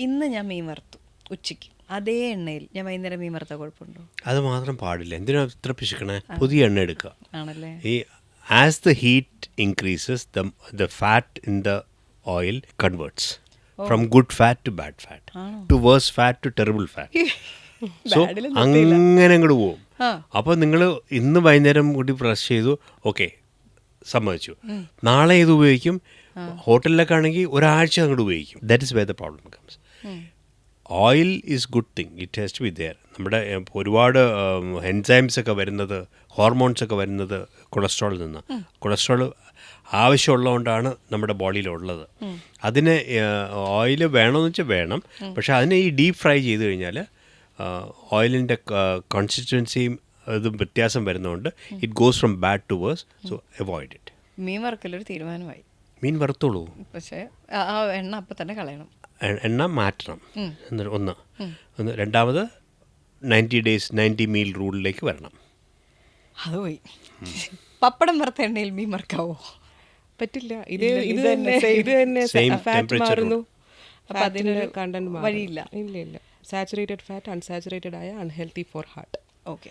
ഇന്ന് ഞാൻ മീൻ വറുത്തു ഉച്ചയ്ക്ക്. അതേ എണ്ണയിൽ ഞാൻ വൈകുന്നേരം മീൻ വറുത്ത കുഴപ്പമുണ്ടോ? അത് മാത്രം പാടില്ല. എന്തിനാ ഇത്ര പിശുക്കണേ? പുതിയ എണ്ണ എടുക്കുക ആണല്ലേ? ഈ as the heat increases the the fat in the oil converts from good fat to bad fat to worse fat to terrible fat so അങ്ങനെ അങ്ങോട്ട് പോകും. അപ്പോൾ നിങ്ങൾ ഇന്ന് വൈകുന്നേരം കൂടി ബ്രഷ് ചെയ്തു. ഓക്കെ സമ്മതിച്ചു. നാളെ ഇത് ഉപയോഗിക്കും? ഹോട്ടലിലൊക്കെ ആണെങ്കിൽ ഒരാഴ്ച അങ്ങോട്ട് ഉപയോഗിക്കും. That is way the problem comes oil is good thing it has to be there നമ്മുടെ ഒരുപാട് എൻസൈംസ് ഒക്കെ വരുന്നത് ഹോർമോൺസ് ഒക്കെ വരുന്നത് കൊളസ്ട്രോളിൽ നിന്ന്. കൊളസ്ട്രോൾ ആവശ്യമുള്ളതുകൊണ്ടാണ് നമ്മുടെ ബോഡിയിലുള്ളത് അതിന് ഓയിൽ വേണമെന്ന് വെച്ചാൽ വേണം. പക്ഷേ അതിനെ ഈ ഡീപ്പ് ഫ്രൈ ചെയ്ത് കഴിഞ്ഞാൽ ഓയിലിന്റെ കൺസിസ്റ്റൻസിയും ഇതും വ്യത്യാസം വരുന്നതുകൊണ്ട് it goes from bad to worse so avoid it മീൻ വറുക്കലൊരു തീരുമാനമായി. മീൻ വറുത്തോളൂ. പക്ഷേ ആ- എണ്ണ അപ്പം തന്നെ കളയണം. എണ്ണ മാറ്റണം. എന്ന് ഒന്ന് ഒന്ന് രണ്ടാമത് നയന്റി ഡേയ്സ് നയന്റി മീൽ റൂളിലേക്ക് വരണം. അത് പോയി. പപ്പടം വറുത്ത എണ്ണയിൽ മീൻ വറുക്കാവോ? പറ്റില്ല. ഇത് ഇത് തന്നെ ഇത് തന്നെ ഫാറ്റ് temperature മാറുന്നു. അപ്പം അതിനൊരു കണ്ടന്റ് വഴിയില്ല. ഇല്ല ഇല്ല. സാച്ചുറേറ്റഡ് ഫാറ്റ് അൺസാച്ചുറേറ്റഡ് ആയ അൺഹെൽത്തി ഫോർ ഹാർട്ട് ഓക്കെ